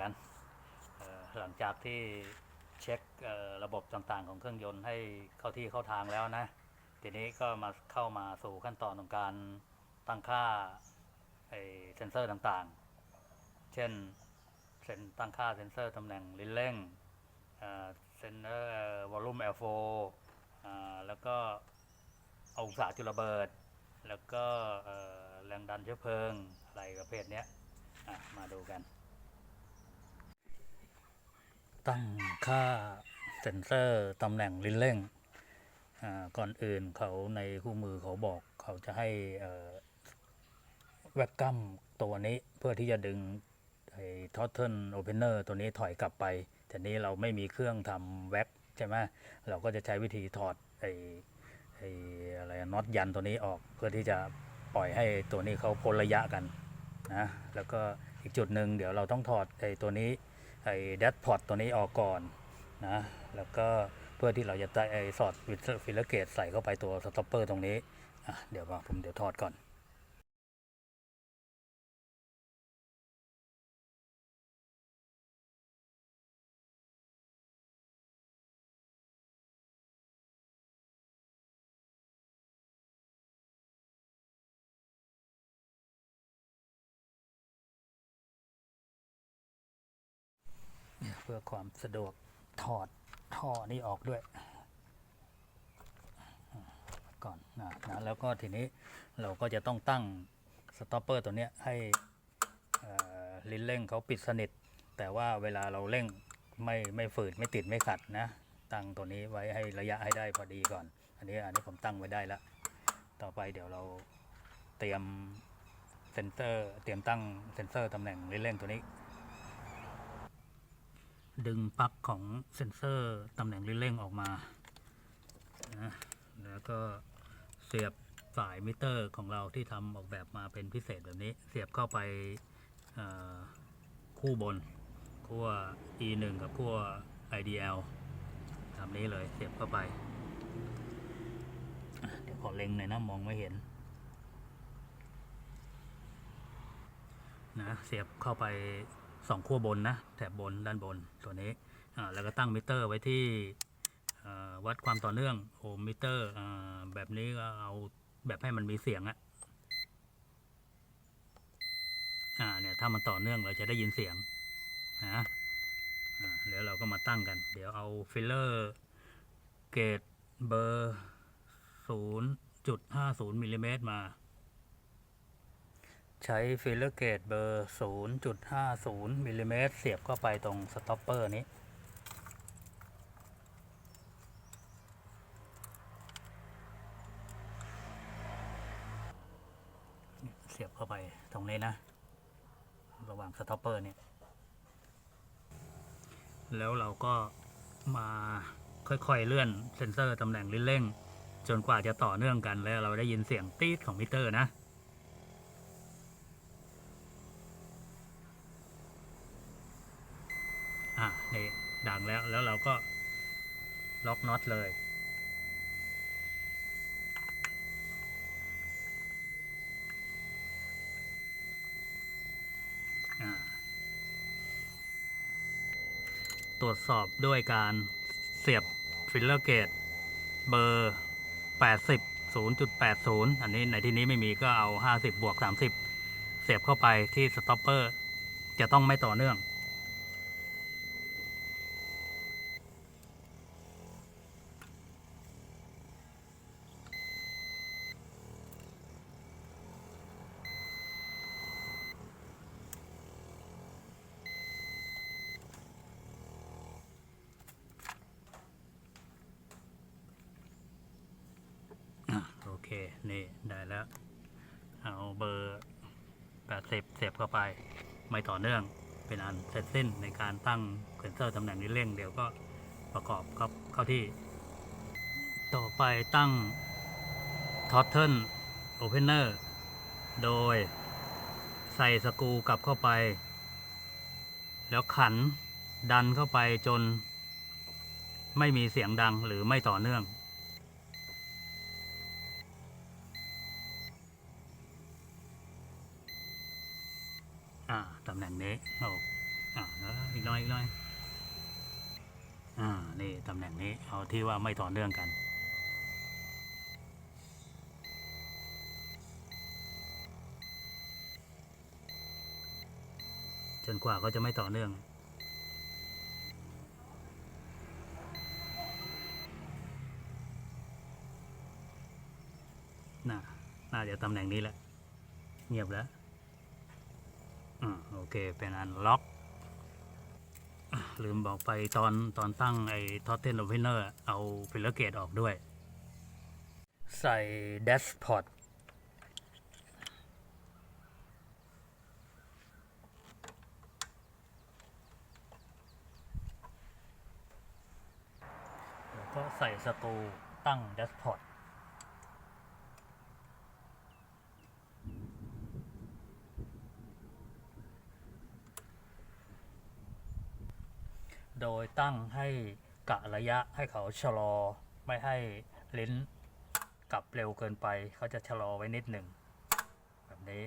กันหลังจากที่เช็คระบบต่างๆ ของเครื่องยนต์ให้เข้าที่เข้าทางแล้วนะ ทีนี้ก็มาเข้ามาสู่ขั้นตอนของการตั้งค่าไอเซนเซอร์ต่างๆ เช่นเซนตั้งค่าเซนเซอร์ตำแหน่งลิ้นเร่งเซนเซอร์วอลลุ่ม L4 อ่าแล้วก็องศาจุลเบิด แล้วก็แรงดันเชื้อเพลิงอะไรประเภทนี้มาดูกัน ตั้งค่าเซ็นเซอร์ตำแหน่งลิ้นเร่งอ่าก่อนอื่นเขาในคู่มือเขาบอกเขาจะให้แวกกัมตัวนี้เพื่อที่จะดึงไอ้ทอตเทิลโอเพนเนอร์ตัวนี้ถอยกลับไป แต่นี้เราไม่มีเครื่องทำแวกใช่ไหมเราก็จะใช้วิธีถอดไอ้ไอ้อะไรน็อตยันตัวนี้ออกเพื่อที่จะปล่อยให้ตัวนี้เขาพ้นระยะกันนะแล้วก็อีกจุดหนึ่งเดี๋ยวเราต้องถอดไอ้ตัวนี้ ไอ้แดชพอตตัวนี้ออกก่อนนะแล้วก็เพื่อที่เราจะได้ไอ้สอดฟิลเลอร์เกตใส่เข้าไปตัวสต็อปเปอร์ตรงนี้อะเดี๋ยวผมเดี๋ยวถอดก่อน พื่อความสะดวกถอดท่อนี้ออกด้วย ก่อนนะนะแล้วก็ทีนี้เราก็จะต้องตั้งสต็อปเปอร์ตัวนี้ให้ลิ้นเร่งเขาปิดสนิท แต่ว่าเวลาเราเร่งไม่ไม่ฝืดไม่ติดไม่ขัดนะ ตั้งตัวนี้ไว้ให้ระยะให้ได้พอดีก่อน อันนี้อันนี้ผมตั้งไว้ได้แล้ว ต่อไปเดี๋ยวเราเตรียมเซนเซอร์ เตรียมตั้งเซนเซอร์ตำแหน่งลิ้นเร่งตัวนี้ ดึงปลั๊กของเซ็นเซอร์ตำแหน่งเร่งออกมานะแล้วก็เสียบสายมิเตอร์ของเราที่ทำออกแบบมาเป็นพิเศษแบบนี้ เสียบเข้าไปคู่บนขั้ว E1 กับขั้ว IDL ตามนี้เลยเสียบเข้าไปเดี๋ยวขอเล็งหน่อยนะมองไม่เห็นนะเสียบเข้าไป สองขั้วบนนะ แถบบนด้านบนตัวนี้แล้วก็ตั้งมิเตอร์ไว้ที่วัดความต่อเนื่องโอห์มมิเตอร์แบบนี้ก็เอาแบบให้มันมีเสียงอะอ่าเนี่ยถ้ามันต่อเนื่องเราจะได้ยินเสียงนะอ่าเดี๋ยวเราก็มาตั้งกัน เดี๋ยวเอาฟิลเลอร์เกตเบอร์0.50มิลลิเมตรมา ใช้ฟิลเลอร์เกตเบอร์ 0.50มิลลิเมตรเสียบเข้าไปตรงสต็อปเปอร์นี้ เสียบเข้าไปตรงนี้นะ ระหว่างสต็อปเปอร์เนี่ย แล้วเราก็มาค่อยๆเลื่อนเซนเซอร์ตำแหน่งลิ้นเร่ง จนกว่าจะต่อเนื่องกันแล้วเราได้ยินเสียงตีดของมิเตอร์นะ อะนี่ดัง แล้วเราก็ล็อกน็อตเลย ตรวจสอบด้วยการเสียบฟิลเลอร์เกตเบอร์ 80 0.80 อันนี้ในที่นี้ไม่มีก็เอา 50 บวก 30 เสียบเข้าไปที่สต็อปเปอร์จะต้องไม่ต่อเนื่อง เค นี่ ได้แล้ว เอาเบอร์แปดสิบเสียบเข้าไป ไม่ต่อเนื่อง เป็นอันเสร็จสิ้นในการตั้งเซนเซอร์ตำแหน่งนี้เร่ง เดี๋ยวก็ประกอบเข้าเข้าที่ ต่อไปตั้ง Throttle Opener โดยใส่สกูกลับเข้าไป แล้วขันดันเข้าไปจนไม่มีเสียงดังหรือไม่ต่อเนื่อง อ่าตำแหน่งนี้โอ้อ่าแล้วอีกน้อยอีกน้อยอ่านี่ตำแหน่งนี้เอาที่ว่าไม่ต่อเนื่องกันจนกว่าเขาจะไม่ต่อเนื่อง น่า น่าจะตำแหน่งนี้แหละ เงียบแล้ว อ่าโอเคเป็นอันล็อกลืมบอกไปตอนตอนตั้งไอ้ทอตเทนโอเพนเนอร์เอาฟิลเลอร์เกตออกด้วย ใส่แดชพอตแล้วก็ใส่สตูตั้งแดชพอต ตั้งให้กะระยะให้เขาชะลอ ไม่ให้เลนส์กลับเร็วเกินไป เขาจะชะลอไว้นิดหนึ่ง แบบนี้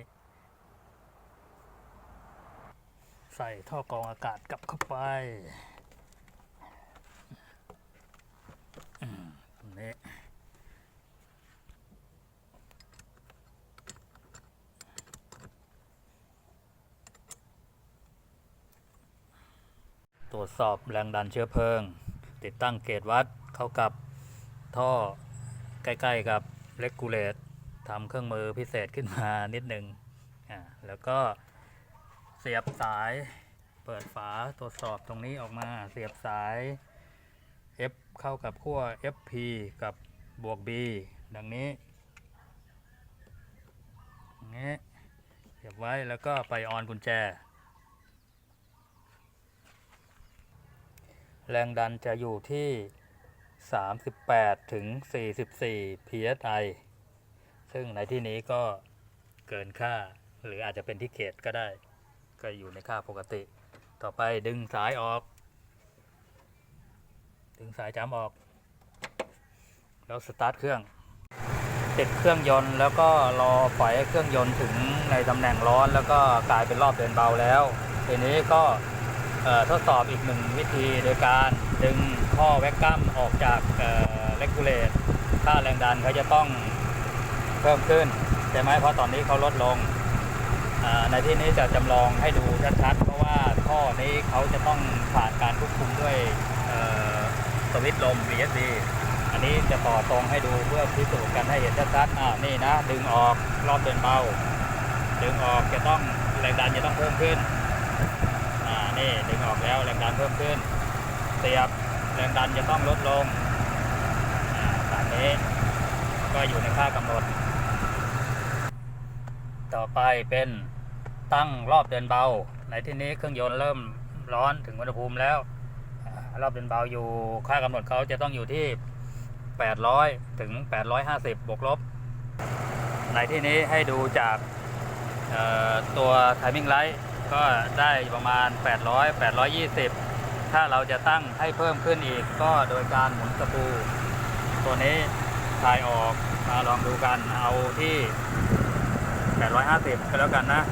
ใส่ท่อกรองอากาศกลับเข้าไปอืมแบบนี้ ตรวจ สอบแรงดันเชื้อเพลิง ติดตั้งเกจวัดเข้ากับท่อใกล้ๆกับเลกูเลตทำเครื่องมือพิเศษขึ้นมานิดหนึ่งอ่าแล้วก็เสียบสายเปิดฝาตรวจสอบตรงนี้ออกมาเสียบสาย F เข้ากับขั้ว FP กับบวก B ดังนี้งนี้เสียบไว้แล้วก็ไปออนกุญแจ แรงดันจะอยู่ที่ 38 ถึง 44 psi ซึ่งในที่นี้ก็เกินค่าหรืออาจจะเป็นที่เขตก็ได้ ก็อยู่ในค่าปกติ ต่อไปดึงสายออก ดึงสายจ้ำออก แล้วสตาร์ทเครื่องติดเครื่องยนต์แล้วก็รอปล่อยให้เครื่องยนต์ถึงในตำแหน่งร้อน แล้วก็กลายเป็นรอบเดินเบาแล้ว ทีนี้ก็ ทดสอบอีกหนึ่งวิธีโดยการดึงข้อแวกกัมออกจากเลกูเลตค่าแรงดันเขาจะต้องเพิ่มขึ้นใช่ไหมเพราะตอนนี้เขาลดลงในที่นี้จะจำลองให้ดูชัดๆเพราะว่าข้อนี้เขาจะต้องผ่านการควบคุมด้วยสวิตช์ลม VSD อันนี้จะต่อตรงให้ดูเพื่อพิสูจน์กันให้เห็นชัดๆอ่านี่นะ ดึงออกรอบเดินเบา ดึงออกจะต้องแรงดันจะต้องเพิ่มขึ้น ดึงออกแล้วแรงดันเพิ่มขึ้น เสียบแรงดันจะต้องลดลงอ่าตามนี้ก็อยู่ในค่ากำหนด ต่อไปเป็นตั้งรอบเดินเบา ในที่นี้เครื่องยนต์เริ่มร้อนถึงอุณหภูมิแล้ว รอบเดินเบาอยู่ค่ากำหนดเขาจะต้องอยู่ที่ 800 ถึง 850 บวกลบ ในที่นี้ให้ดูจากตัว timing light ก็ได้ประมาณ 800 820 ถ้าเราจะตั้งให้เพิ่มขึ้นอีก ก็โดยการหมุนสปูตัวนี้คลายออกมาลองดูกันเอาที่ 850 ก็แล้วกันนะ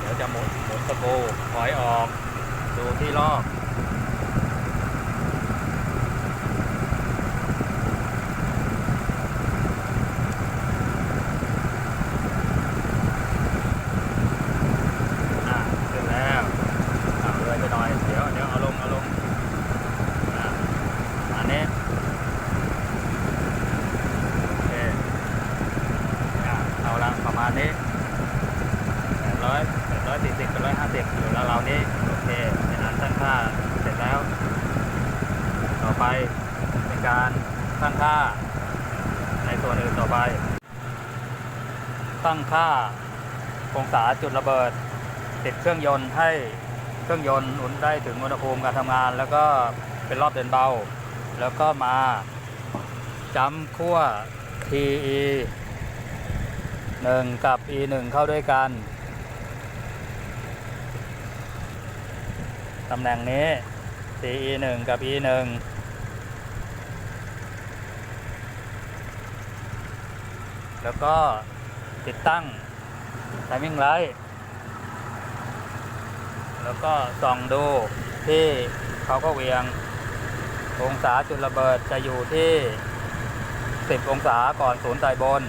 เดี๋ยวจะหมุนหมุนสปูถอยออกดูที่รอบ อ่าขึ้นแล้วเอาเลยไปหน่อย เดี๋ยวเดี๋ยวเอาลงเอาลงอ่าอันนี้โอเคอ่าเอาละประมาณนี้แปดร้อยแปดร้อยสี่สิบแปดร้อยห้าสิบอยู่แล้วเรานี้โอเคเป็นอันตั้งค่าเสร็จแล้ว ไปเป็นการตั้งค่า ในส่วนอื่นต่อไป ตั้งค่าองศาจุดระเบิด ติดเครื่องยนต์ให้เครื่องยนต์อุ่นได้ถึงอุณหภูมิการทำงาน แล้วก็เป็นรอบเดินเบา แล้วก็มาจำขั้ว TE 1 กับ E 1เข้าด้วยกัน ตำแหน่งนี้ TE 1กับ E 1 แล้วก็ติดตั้ง timing light แล้วก็ส่องดูที่เขาก็เวียง องศาจุดระเบิดจะอยู่ที่ 10 องศาก่อนศูนย์ไตบน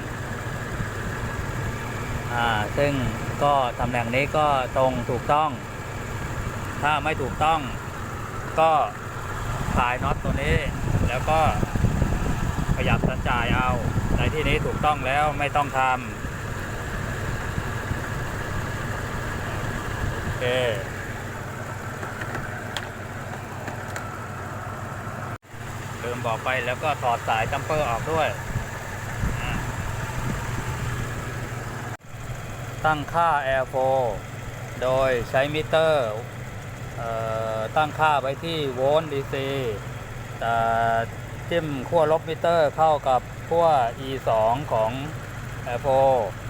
อ่า ซึ่งก็ตำแหน่งนี้ก็ตรงถูกต้อง ถ้าไม่ถูกต้อง ก็คลายน็อตตัวนี้ แล้วก็ขยับสัญจายเอา ในที่นี้ถูกต้องแล้วไม่ต้องทำโอเคลืมบอกไปแล้วก็ถอดสายจัมเปอร์ออกด้วย ตั้งค่า Air 4โฟโดยใช้มิเตอร์ตั้งค่าไว้ที่โวลต์ DC แต่จิ้มขั้วลบมิเตอร์เข้ากับ ขั้ว E 2 ของ Air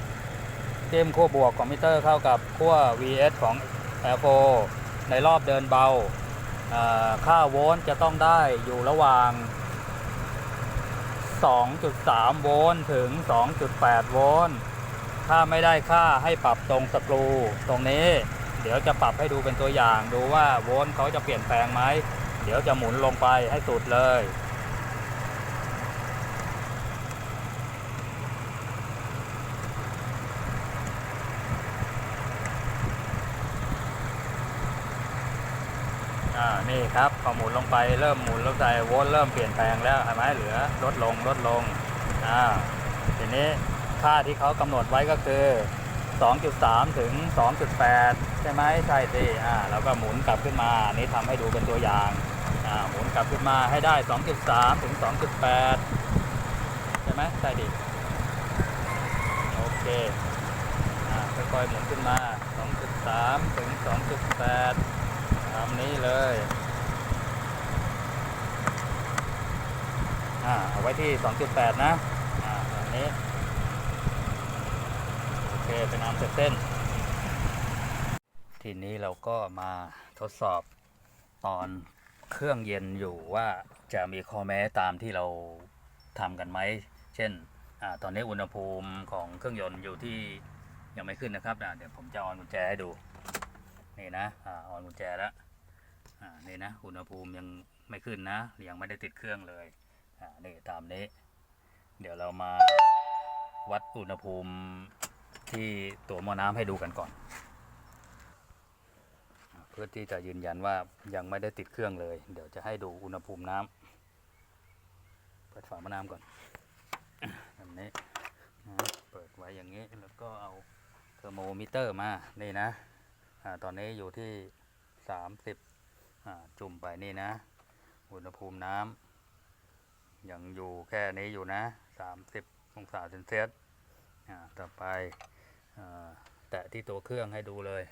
4จิ้มขั้วบวกของมิเตอร์เข้ากับขั้ว VS ของ Air 4ในรอบเดินเบาอ่าค่าโวลต์จะต้องได้อยู่ระหว่าง 2.3 โวลต์ถึง 2.8 โวลต์ถ้าไม่ได้ค่าให้ปรับตรงสกรูตรงนี้ เดี๋ยวจะปรับให้ดูเป็นตัวอย่างดูว่าโวลต์เขาจะเปลี่ยนแปลงไหม เดี๋ยวจะหมุนลงไปให้สุดเลย อ่านี่ครับพอหมุนลงไปเริ่มหมุนลงไปโวลต์เริ่มเปลี่ยนแปลงแล้วเห็นไหมเหลือลดลงลดลงอ่าทีนี้ค่าที่เขากำหนดไว้ก็คือ 2.3 ถึง 2.8 ใช่ไหมใช่สิอ่าเราก็หมุนกลับขึ้นมาอันนี้ทำให้ดูเป็นตัวอย่างอ่าหมุนกลับขึ้นมาให้ได้ 2.3 ถึง 2.8 ใช่ไหมใช่ดิโอเคอ่าค่อยๆหมุนขึ้นมา 2.3 ถึง 2.8 ตามนี้เลยอ่าเอาไว้ที่ 2.8 นะอ่าแบบนี้ โอเค เป็นอันเสร็จเส้น ทีนี้เราก็มาทดสอบตอนเครื่องเย็นอยู่ว่าจะมีข้อแม้ตามที่เราทำกันไหม เช่นอ่าตอนนี้อุณหภูมิของเครื่องยนต์อยู่ที่ยังไม่ขึ้นนะครับเดี๋ยวผมจะออนกุญแจให้ดู นี่นะอ่าออนกุญแจแล้ว อ่านี่นะอุณหภูมิยังไม่ขึ้นนะ ยังไม่ได้ติดเครื่องเลยอ่านี่ตามนี้ เดี๋ยวเรามาวัดอุณหภูมิที่ตัวหม้อน้ำให้ดูกันก่อน เพื่อที่จะยืนยันว่ายังไม่ได้ติดเครื่องเลย เดี๋ยวจะให้ดูอุณหภูมิน้ำเปิดฝาหม้อน้ำก่อนอะแบบนี้นะเปิดไว้อย่างนี้แล้วก็เอาเทอร์โมมิเตอร์มานี่นะอ่าตอนนี้อยู่ที่สามสิบ จุ่มไปนี่นะ อุณหภูมิน้ำยังอยู่แค่นี้อยู่นะสามสิบองศาเซนเซียสต่อไปอแตะที่ตัวเครื่องให้ดูเลย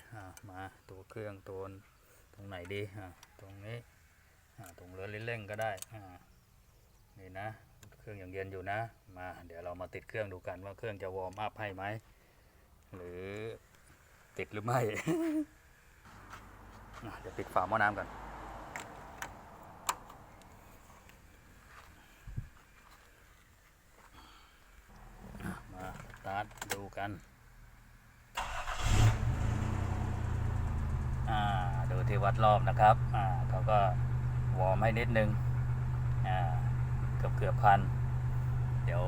มาตัวเครื่องตัวตรงไหนดีตรงนี้ตรงเรือลิ้นเร่งก็ได้นี่นะเครื่องยังเย็นอยู่นะมาเดี๋ยวเรามาติดเครื่องดูกันว่าเครื่องจะวอร์มอัพให้ไหมหรือติดหรือไม่ เดี๋ยวปิดฝาหม้อน้ำก่อนมาสตาร์ทดูกัน อ่าดูที่วัดรอบนะครับ อ่าเขาก็วอร์มให้นิดนึง อ่า เกือบเกือบพัน เดี๋ยว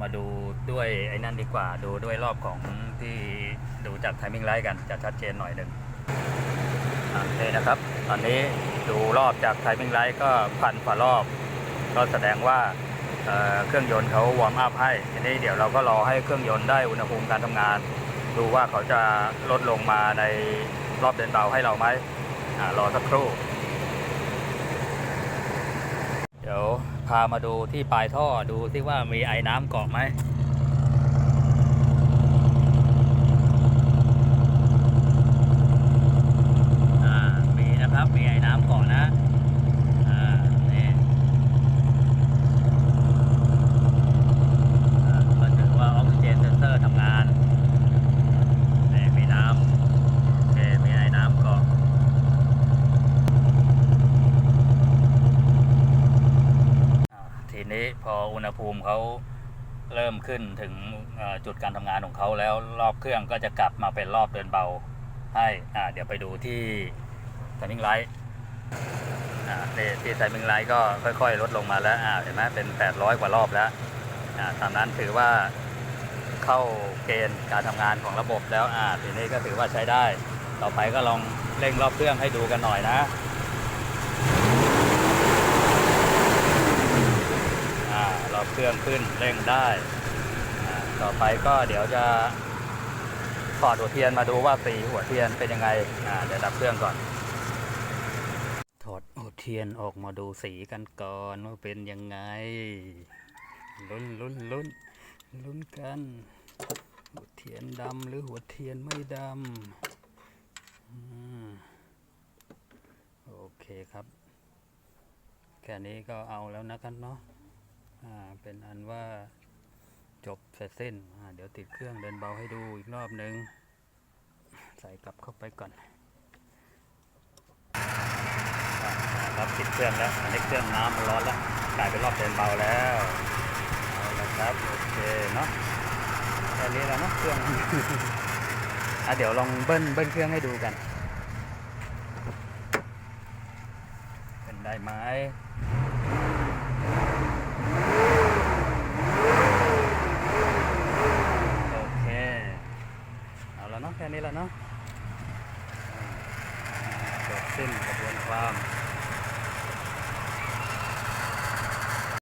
มาดูด้วยไอ้นั่นดีกว่า ดูด้วยรอบของที่ดูจากไทมิ่งไลท์กันจะชัดเจนหน่อยหนึ่ง อ่นะครับ ตอนนี้ดูรอบจากไทมิ่งไลท์ก็พันฝ่ารอบ ก็แสดงว่าเเครื่องยนต์เขาวอร์มอัพให้ทีนี้เดี๋ยวเราก็รอให้เครื่องยนต์ได้อุณหภูมิการทำงาน ดูว่าเขาจะลดลงมาในรอบเดินเบาให้เราไหมอรอสักครู่ เดี๋ยวพามาดูที่ปลายท่อดูที่ว่ามีไอ้น้ำเกาะไหม อ่า มี นะครับมีไอ้น้ำเกาะนะอ่านี่อ่าก็ถือว่าออกซิเจนเซนเซอร์ทำงานนี่มีน้ำโอเคมีไอ้น้ำกาะอ่าทีนี้พออุณหภูมิเขาเริ่มขึ้นถึงจุดการทำงานของเขาแล้วรอบเครื่องก็จะกลับมาเป็นรอบเดินเบาให้เดี๋ยวไปดูที่ ไทมิงไลท์อ่านี่ที่ไทมิงไลท์ก็ค่อย ๆ ลดลงมาแล้วอ่าเห็นไหมเป็น 800 กว่ารอบแล้วอ่าตามนั้นถือว่าเข้าเกณฑ์การทำงานของระบบแล้วอ่าทีนี้ก็ถือว่าใช้ได้ ต่อไปก็ลองเร่งรอบเครื่องให้ดูกันหน่อยนะอ่ารอบเครื่องขึ้นเร่งได้ต่อไปก็เดี๋ยวจะถอดหัวเทียนมาดูว่าสีหัวเทียนเป็นยังไงเดี๋ยวดับเครื่องก่อน เทียนออกมาดูสีกันก่อนว่าเป็นยังไง ลุ้นลุ้นลุ้นลุ้นกัน หัวเทียนดำหรือหัวเทียนไม่ดำอืมโอเคครับ แค่นี้ก็เอาแล้วนะครับเนาะอ่าเป็นอันว่าจบเสร็จสิ้นอ่าเดี๋ยวติดเครื่องเดินเบาให้ดูอีกรอบนึง ใส่กลับเข้าไปก่อนอ่า ครับติดเครื่องแล้วอันนี้เครื่องน้ำมันร้อนแล้วกลายเป็นรอบเดินเบาแล้วเอาละครับโอเคเนาะแค่นี้แล้วเนาะเครื่องอะเดี๋ยวลองเบิ้ลเบิ้ลเครื่องให้ดูกัน เป็นได้ไหมโอเคเอาแล้วเนาะแค่นี้แล้วเนาะจบสิ้นกระบวนความ